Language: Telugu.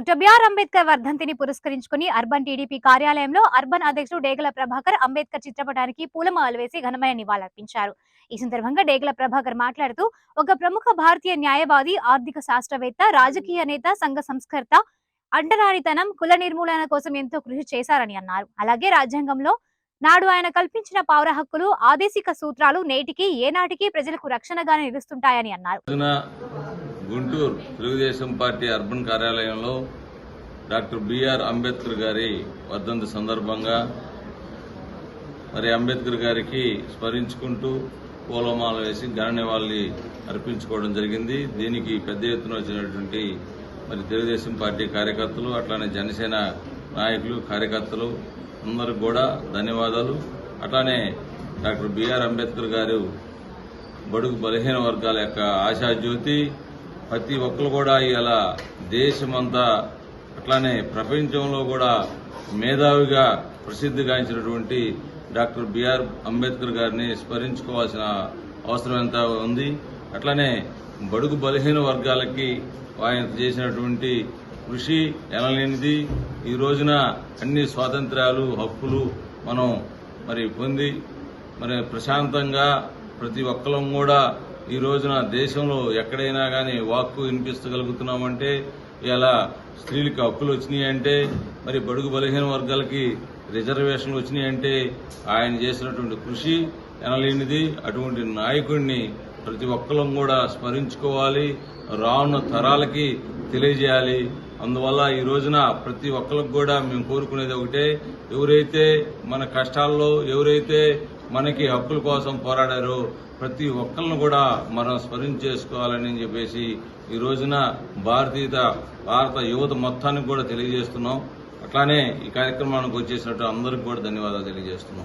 డాక్టర్ బిఆర్ అంబేద్కర్ వర్ధంతిని పురస్కరించుకుని అర్బన్ టీడీపీ కార్యాలయంలో అర్బన్ అధ్యక్షుడు డేగల ప్రభాకర్ అంబేద్కర్ చిత్రపటానికి పూలమాలలు వేసి ఘనమైన నివాళులర్పించారు. ఈ సందర్భంగా డేగల ప్రభాకర్ మాట్లాడుతూ ఒక ప్రముఖ భారతీయ న్యాయవాది ఆర్థిక శాస్త్రవేత్త రాజకీయ నేత సంఘ సంస్కర్త అంటరానితనం కుల నిర్మూలన కోసం ఎంతో కృషి చేశారని అన్నారు. అలాగే రాజ్యాంగంలో నాడు ఆయన కల్పించిన పౌర హక్కులు ఆదేశిక సూత్రాలు నేటికి ఏనాటికి ప్రజలకు రక్షణగానే నిలుస్తుంటాయని అన్నారు. గుంటూరు తెలుగుదేశం పార్టీ అర్బన్ కార్యాలయంలో డాక్టర్ బిఆర్ అంబేద్కర్ గారి వర్ధంతి సందర్భంగా మరి అంబేద్కర్ గారికి స్మరించుకుంటూ పూలమాల వేసి ఘన నివాళి అర్పించుకోవడం జరిగింది. దీనికి పెద్ద ఎత్తున వచ్చినటువంటి మరి తెలుగుదేశం పార్టీ కార్యకర్తలు అట్లానే జనసేన నాయకులు కార్యకర్తలు అందరికి కూడా ధన్యవాదాలు. అట్లానే డాక్టర్ బిఆర్ అంబేద్కర్ గారు బడుగు బలహీన వర్గాల యొక్క ఆశాజ్యోతి ప్రతి ఒక్కరు కూడా ఇలా దేశమంతా అట్లానే ప్రపంచంలో కూడా మేధావిగా ప్రసిద్ధిగాంచినటువంటి డాక్టర్ బిఆర్ అంబేద్కర్ గారిని స్మరించుకోవాల్సిన అవసరం ఎంత ఉంది? అట్లానే బడుగు బలహీన వర్గాలకి ఆయన చేసినటువంటి కృషి ఎనలేనిది. ఈ రోజున అన్ని స్వాతంత్ర్యాలు హక్కులు మనం మరి పొంది మరి ప్రశాంతంగా ప్రతి ఒక్కరం కూడా ఈ రోజున దేశంలో ఎక్కడైనా కానీ వాక్కు వినిపించగలుగుతున్నామంటే ఇలా స్త్రీలకు హక్కులు వచ్చినాయంటే మరి బడుగు బలహీన వర్గాలకి రిజర్వేషన్లు వచ్చినాయంటే ఆయన చేసినటువంటి కృషి ఎనలేనిది. అటువంటి నాయకుడిని ప్రతి ఒక్కరం కూడా స్మరించుకోవాలి రానున్న తరాలకి తెలియజేయాలి. అందువల్ల ఈ రోజున ప్రతి ఒక్కరికి కూడా మేము కోరుకునేది ఒకటే ఎవరైతే మన కష్టాల్లో ఎవరైతే మనకి హక్కుల కోసం పోరాడారు. ప్రతి ఒక్కరిని కూడా మనం స్మరించేసుకోవాలని చెప్పేసి ఈ రోజున భారతీయ భారత యువత మొత్తానికి కూడా తెలియజేస్తున్నాం. అట్లానే ఈ కార్యక్రమానికి వచ్చేసినట్టు అందరికి కూడా ధన్యవాదాలు తెలియజేస్తున్నాం.